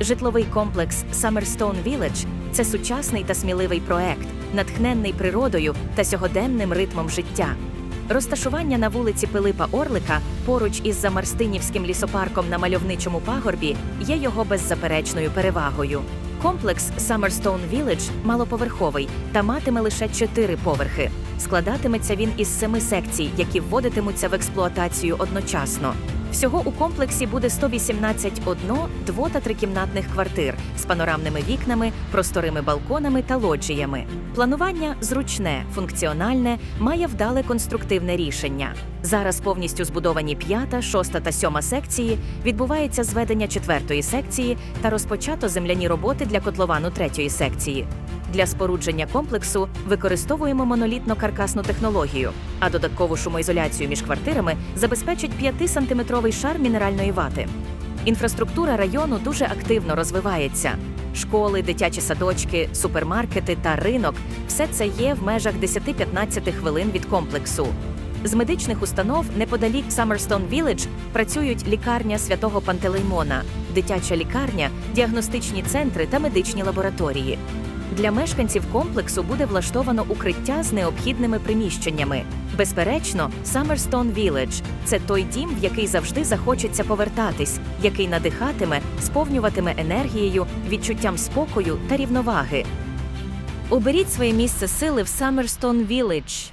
Житловий комплекс Summerstone Village – це сучасний та сміливий проект, натхненний природою та сьогоденним ритмом життя. Розташування на вулиці Пилипа Орлика поруч із Замарстинівським лісопарком на мальовничому пагорбі є його беззаперечною перевагою. Комплекс Summerstone Village малоповерховий та матиме лише чотири поверхи. Складатиметься він із семи секцій, які вводитимуться в експлуатацію одночасно. Всього у комплексі буде 118 одно-, дво- та трикімнатних квартир з панорамними вікнами, просторими балконами та лоджіями. Планування зручне, функціональне, має вдале конструктивне рішення. Зараз повністю збудовані п'ята, шоста та сьома секції. Відбувається зведення четвертої секції та розпочато земляні роботи для котловану третьої секції. Для спорудження комплексу використовуємо монолітно-каркасну технологію, а додаткову шумоізоляцію між квартирами забезпечить 5-сантиметровий шар мінеральної вати. Інфраструктура району дуже активно розвивається. Школи, дитячі садочки, супермаркети та ринок все це є в межах 10-15 хвилин від комплексу. З медичних установ неподалік Summerstone Village працюють лікарня святого Пантелеймона, дитяча лікарня, діагностичні центри та медичні лабораторії. Для мешканців комплексу буде влаштовано укриття з необхідними приміщеннями. Безперечно, Summerstone Village – це той дім, в який завжди захочеться повертатись, який надихатиме, сповнюватиме енергією, відчуттям спокою та рівноваги. Оберіть своє місце сили в Summerstone Village.